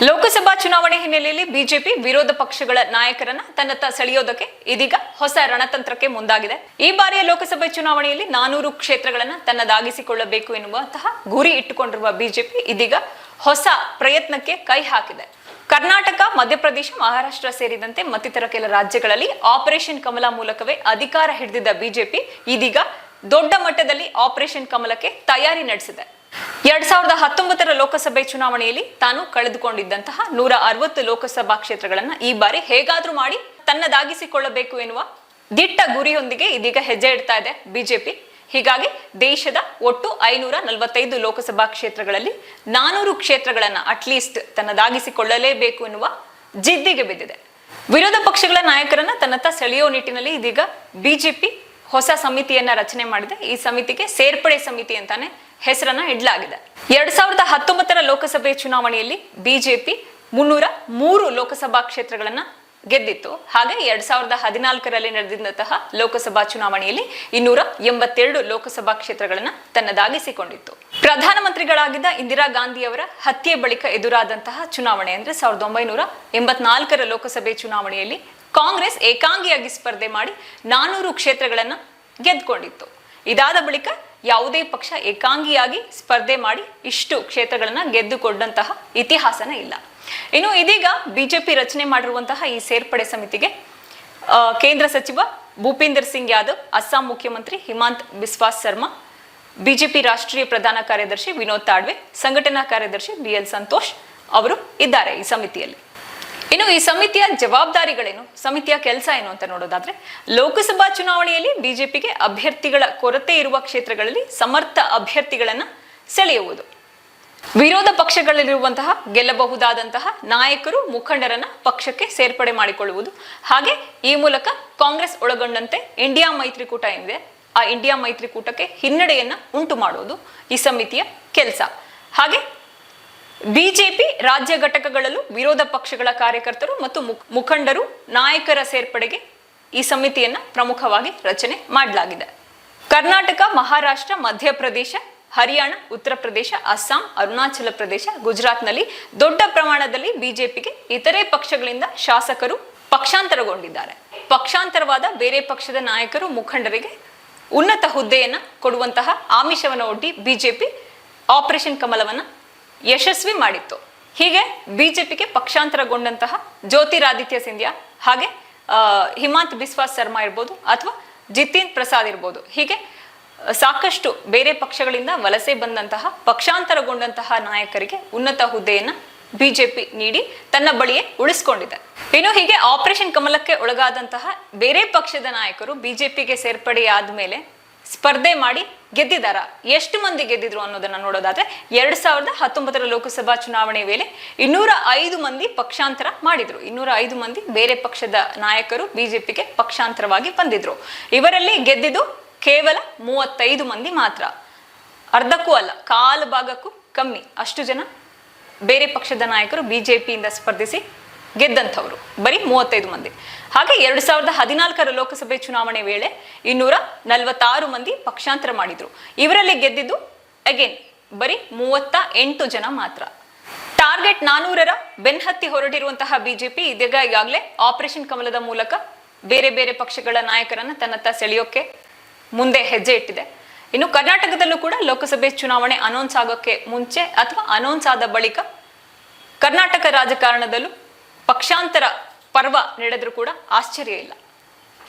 ಲೋಕಸಭಾ ಚುನಾವಣೆ ಹಿನ್ನೆಲೆಯಲ್ಲಿ ಬಿಜೆಪಿ ವಿರೋಧ ಪಕ್ಷಗಳ ನಾಯಕರನ್ನ ತನ್ನತ್ತ ಸೆಳೆಯೋದಕ್ಕೆ ಇದೀಗ ಹೊಸ ರಣತಂತ್ರಕ್ಕೆ ಮುಂದಾಗಿದೆ. ಈ ಬಾರಿಯ ಲೋಕಸಭೆ ಚುನಾವಣೆಯಲ್ಲಿ ನಾನೂರು ಕ್ಷೇತ್ರಗಳನ್ನ ತನ್ನದಾಗಿಸಿಕೊಳ್ಳಬೇಕು ಎನ್ನುವಂತಹ ಗುರಿ ಇಟ್ಟುಕೊಂಡಿರುವ ಬಿಜೆಪಿ ಇದೀಗ ಹೊಸ ಪ್ರಯತ್ನಕ್ಕೆ ಕೈ ಹಾಕಿದೆ. ಕರ್ನಾಟಕ, ಮಧ್ಯಪ್ರದೇಶ, ಮಹಾರಾಷ್ಟ್ರ ಸೇರಿದಂತೆ ಮತ್ತಿತರ ಕೆಲ ರಾಜ್ಯಗಳಲ್ಲಿ ಆಪರೇಷನ್ ಕಮಲ ಮೂಲಕವೇ ಅಧಿಕಾರ ಹಿಡಿದಿದ್ದ ಬಿಜೆಪಿ ಇದೀಗ ದೊಡ್ಡ ಮಟ್ಟದಲ್ಲಿ ಆಪರೇಷನ್ ಕಮಲಕ್ಕೆ ತಯಾರಿ ನಡೆಸಿದೆ. ಎರಡ್ ಸಾವಿರದ ಹತ್ತೊಂಬತ್ತರ ಲೋಕಸಭೆ ಚುನಾವಣೆಯಲ್ಲಿ ತಾನು ಕಳೆದುಕೊಂಡಿದ್ದಂತಹ ನೂರ ಅರವತ್ತು ಲೋಕಸಭಾ ಕ್ಷೇತ್ರಗಳನ್ನ ಈ ಬಾರಿ ಹೇಗಾದ್ರೂ ಮಾಡಿ ತನ್ನದಾಗಿಸಿಕೊಳ್ಳಬೇಕು ಎನ್ನುವ ದಿಟ್ಟ ಗುರಿಯೊಂದಿಗೆ ಇದೀಗ ಹೆಜ್ಜೆ ಇಡ್ತಾ ಇದೆ ಬಿಜೆಪಿ. ಹೀಗಾಗಿ ದೇಶದ ಒಟ್ಟು ಐನೂರ ನಲವತ್ತೈದು ಲೋಕಸಭಾ ಕ್ಷೇತ್ರಗಳಲ್ಲಿ ನಾನೂರು ಕ್ಷೇತ್ರಗಳನ್ನ ಅಟ್ಲೀಸ್ಟ್ ತನ್ನದಾಗಿಸಿಕೊಳ್ಳಲೇಬೇಕು ಎನ್ನುವ ಜಿದ್ದಿಗೆ ಬಿದ್ದಿದೆ. ವಿರೋಧ ಪಕ್ಷಗಳ ನಾಯಕರನ್ನ ತನ್ನತ್ತ ಸೆಳೆಯೋ ನಿಟ್ಟಿನಲ್ಲಿ ಇದೀಗ ಬಿಜೆಪಿ ಹೊಸ ಸಮಿತಿಯನ್ನ ರಚನೆ ಮಾಡಿದೆ. ಈ ಸಮಿತಿಗೆ ಸೇರ್ಪಡೆ ಸಮಿತಿ ಅಂತಾನೆ ಹೆಸರನ್ನ ಇಡಲಾಗಿದೆ. ಎರಡ್ ಸಾವಿರದ ಹತ್ತೊಂಬತ್ತರ ಲೋಕಸಭೆ ಚುನಾವಣೆಯಲ್ಲಿ ಬಿಜೆಪಿ ಮುನ್ನೂರ ಮೂರು ಲೋಕಸಭಾ ಕ್ಷೇತ್ರಗಳನ್ನ ಗೆದ್ದಿತ್ತು. ಹಾಗೆ ಎರಡ್ ಸಾವಿರದ ಹದಿನಾಲ್ಕರಲ್ಲಿ ನಡೆದಂತಹ ಲೋಕಸಭಾ ಚುನಾವಣೆಯಲ್ಲಿ ಇನ್ನೂರ ಎಂಬತ್ತೆರಡು ಲೋಕಸಭಾ ಕ್ಷೇತ್ರಗಳನ್ನ ತನ್ನದಾಗಿಸಿಕೊಂಡಿತ್ತು. ಪ್ರಧಾನಮಂತ್ರಿಗಳಾಗಿದ್ದ ಇಂದಿರಾ ಗಾಂಧಿಯವರ ಹತ್ಯೆ ಬಳಿಕ ಎದುರಾದಂತಹ ಚುನಾವಣೆ ಅಂದ್ರೆ ಸಾವಿರದ ಒಂಬೈನೂರ ಎಂಬತ್ನಾಲ್ಕರ ಲೋಕಸಭೆ ಚುನಾವಣೆಯಲ್ಲಿ ಕಾಂಗ್ರೆಸ್ ಏಕಾಂಗಿಯಾಗಿ ಸ್ಪರ್ಧೆ ಮಾಡಿ ನಾನೂರು ಕ್ಷೇತ್ರಗಳನ್ನು ಗೆದ್ದುಕೊಂಡಿತ್ತು. ಇದಾದ ಬಳಿಕ ಯಾವುದೇ ಪಕ್ಷ ಏಕಾಂಗಿಯಾಗಿ ಸ್ಪರ್ಧೆ ಮಾಡಿ ಇಷ್ಟು ಕ್ಷೇತ್ರಗಳನ್ನ ಗೆದ್ದುಕೊಂಡಂತಹ ಇತಿಹಾಸನೇ ಇಲ್ಲ. ಇನ್ನು ಇದೀಗ ಬಿಜೆಪಿ ರಚನೆ ಮಾಡಿರುವಂತಹ ಈ ಸೇರ್ಪಡೆ ಸಮಿತಿಗೆ ಕೇಂದ್ರ ಸಚಿವ ಭೂಪೇಂದರ್ ಸಿಂಗ್ ಯಾದವ್, ಅಸ್ಸಾಂ ಮುಖ್ಯಮಂತ್ರಿ ಹಿಮಾಂತ್ ಬಿಸ್ವಾಸ್ ಶರ್ಮಾ, ಬಿಜೆಪಿ ರಾಷ್ಟ್ರೀಯ ಪ್ರಧಾನ ಕಾರ್ಯದರ್ಶಿ ವಿನೋದ್ ತಾಡ್ವೆ ಸಂಘಟನಾ ಕಾರ್ಯದರ್ಶಿ ಬಿ ಎಲ್ ಸಂತೋಷ್ ಅವರು ಇದ್ದಾರೆ ಈ ಸಮಿತಿಯಲ್ಲಿ. ಇನ್ನು ಈ ಸಮಿತಿಯ ಜವಾಬ್ದಾರಿಗಳೇನು? ಸಮಿತಿಯ ಕೆಲಸ ಏನು ಅಂತ ನೋಡೋದಾದ್ರೆ, ಲೋಕಸಭಾ ಚುನಾವಣೆಯಲ್ಲಿ ಬಿಜೆಪಿಗೆ ಅಭ್ಯರ್ಥಿಗಳ ಕೊರತೆ ಇರುವ ಕ್ಷೇತ್ರಗಳಲ್ಲಿ ಸಮರ್ಥ ಅಭ್ಯರ್ಥಿಗಳನ್ನ ಸೆಳೆಯುವುದು. ವಿರೋಧ ಪಕ್ಷಗಳಲ್ಲಿರುವಂತಹ, ಗೆಲ್ಲಬಹುದಾದಂತಹ ನಾಯಕರು ಮುಖಂಡರನ್ನ ಪಕ್ಷಕ್ಕೆ ಸೇರ್ಪಡೆ ಮಾಡಿಕೊಳ್ಳುವುದು. ಹಾಗೆ ಈ ಮೂಲಕ ಕಾಂಗ್ರೆಸ್ ಒಳಗೊಂಡಂತೆ ಇಂಡಿಯಾ ಮೈತ್ರಿಕೂಟ ಏನಿದೆ, ಆ ಇಂಡಿಯಾ ಮೈತ್ರಿಕೂಟಕ್ಕೆ ಹಿನ್ನಡೆಯನ್ನ ಉಂಟು ಮಾಡುವುದು ಈ ಸಮಿತಿಯ ಕೆಲಸ. ಹಾಗೆ ಬಿಜೆಪಿ ರಾಜ್ಯ ಘಟಕಗಳಲ್ಲೂ ವಿರೋಧ ಪಕ್ಷಗಳ ಕಾರ್ಯಕರ್ತರು ಮತ್ತು ಮುಖ- ಮುಖಂಡರು ನಾಯಕರ ಸೇರ್ಪಡೆಗೆ ಈ ಸಮಿತಿಯನ್ನ ಪ್ರಮುಖವಾಗಿ ರಚನೆ ಮಾಡಲಾಗಿದೆ. ಕರ್ನಾಟಕ, ಮಹಾರಾಷ್ಟ್ರ, ಮಧ್ಯಪ್ರದೇಶ, ಹರಿಯಾಣ, ಉತ್ತರ ಪ್ರದೇಶ, ಅಸ್ಸಾಂ, ಅರುಣಾಚಲ ಪ್ರದೇಶ, ಗುಜರಾತ್ನಲ್ಲಿ ದೊಡ್ಡ ಪ್ರಮಾಣದಲ್ಲಿ ಬಿಜೆಪಿಗೆ ಇತರೆ ಪಕ್ಷಗಳಿಂದ ಶಾಸಕರು ಪಕ್ಷಾಂತರಗೊಂಡಿದ್ದಾರೆ. ಪಕ್ಷಾಂತರವಾದ ಬೇರೆ ಪಕ್ಷದ ನಾಯಕರು, ಮುಖಂಡರಿಗೆ ಉನ್ನತ ಹುದ್ದೆಯನ್ನ ಕೊಡುವಂತಹ ಆಮಿಷವನ್ನು ಒಡ್ಡಿ ಬಿಜೆಪಿ ಆಪರೇಷನ್ ಕಮಲವನ್ನ ಯಶಸ್ವಿ ಮಾಡಿತ್ತು. ಹೀಗೆ ಬಿಜೆಪಿಗೆ ಪಕ್ಷಾಂತರಗೊಂಡಂತಹ ಜ್ಯೋತಿರಾದಿತ್ಯ ಸಿಂಧ್ಯಾ ಹಾಗೆ ಹಿಮಾಂತ್ ಬಿಸ್ವಾಸ್ ಶರ್ಮಾ ಇರ್ಬೋದು ಅಥವಾ ಜಿತಿನ್ ಪ್ರಸಾದ್ ಇರ್ಬೋದು. ಹೀಗೆ ಸಾಕಷ್ಟು ಬೇರೆ ಪಕ್ಷಗಳಿಂದ ವಲಸೆ ಬಂದಂತಹ, ಪಕ್ಷಾಂತರಗೊಂಡಂತಹ ನಾಯಕರಿಗೆ ಉನ್ನತ ಹುದ್ದೆಯನ್ನ ಬಿಜೆಪಿ ನೀಡಿ ತನ್ನ ಬಳಿಯೇ ಉಳಿಸ್ಕೊಂಡಿದೆ. ಇನ್ನು ಹೀಗೆ ಆಪರೇಷನ್ ಕಮಲಕ್ಕೆ ಒಳಗಾದಂತಹ ಬೇರೆ ಪಕ್ಷದ ನಾಯಕರು ಬಿಜೆಪಿಗೆ ಸೇರ್ಪಡೆಯಾದ ಮೇಲೆ ಸ್ಪರ್ಧೆ ಮಾಡಿ ಗೆದ್ದಿದ್ದಾರ ಎಷ್ಟು ಮಂದಿ ಗೆದ್ದಿದ್ರು ಅನ್ನೋದನ್ನ ನೋಡೋದಾದ್ರೆ ಎರಡ್ ಸಾವಿರದ ಹತ್ತೊಂಬತ್ತರ ಲೋಕಸಭಾ ಚುನಾವಣೆ ವೇಳೆ ಇನ್ನೂರ ಐದು ಮಂದಿ ಪಕ್ಷಾಂತರ ಮಾಡಿದ್ರು. ಇನ್ನೂರ ಐದು ಮಂದಿ ಬೇರೆ ಪಕ್ಷದ ನಾಯಕರು ಬಿಜೆಪಿಗೆ ಪಕ್ಷಾಂತರವಾಗಿ ಬಂದಿದ್ರು. ಇವರಲ್ಲಿ ಗೆದ್ದಿದ್ದು ಕೇವಲ ಮೂವತ್ತೈದು ಮಂದಿ ಮಾತ್ರ. ಅರ್ಧಕ್ಕೂ ಅಲ್ಲ, ಕಾಲು ಭಾಗಕ್ಕೂ ಕಮ್ಮಿ. ಅಷ್ಟು ಜನ ಬೇರೆ ಪಕ್ಷದ ನಾಯಕರು ಬಿಜೆಪಿಯಿಂದ ಸ್ಪರ್ಧಿಸಿ ಗೆದ್ದಂಥವ್ರು. ಬರೀ ಮೂವತ್ತೈದು ಮಂದಿ. ಹಾಗೆ ಎರಡು ಸಾವಿರದ ಹದಿನಾಲ್ಕರ ಲೋಕಸಭೆ ಚುನಾವಣೆ ವೇಳೆ ಇನ್ನೂರ ನಲವತ್ತಾರು ಮಂದಿ ಪಕ್ಷಾಂತರ ಮಾಡಿದ್ರು. ಇವರಲ್ಲಿ ಗೆದ್ದಿದ್ದು ಅಗೇನ್ ಬರೀ ಮೂವತ್ತ ಎಂಟು ಜನ ಮಾತ್ರ. ಟಾರ್ಗೆಟ್ ನಾನೂರರ ಬೆನ್ಹತ್ತಿ ಹೊರಟಿರುವಂತಹ ಬಿಜೆಪಿ ಇದೀಗ ಈಗಾಗಲೇ ಆಪರೇಷನ್ ಕಮಲದ ಮೂಲಕ ಬೇರೆ ಬೇರೆ ಪಕ್ಷಗಳ ನಾಯಕರನ್ನ ತನ್ನತ್ತ ಸೆಳೆಯೋಕೆ ಮುಂದೆ ಹೆಜ್ಜೆ ಇಟ್ಟಿದೆ. ಇನ್ನು ಕರ್ನಾಟಕದಲ್ಲೂ ಕೂಡ ಲೋಕಸಭೆ ಚುನಾವಣೆ ಅನೌನ್ಸ್ ಆಗೋಕ್ಕೆ ಮುಂಚೆ ಅಥವಾ ಅನೌನ್ಸ್ ಆದ ಬಳಿಕ ಕರ್ನಾಟಕ ರಾಜಕಾರಣದಲ್ಲೂ ಪಕ್ಷಾಂತರ ಪರ್ವ ನಡೆದರೂ ಕೂಡ ಆಶ್ಚರ್ಯ ಇಲ್ಲ.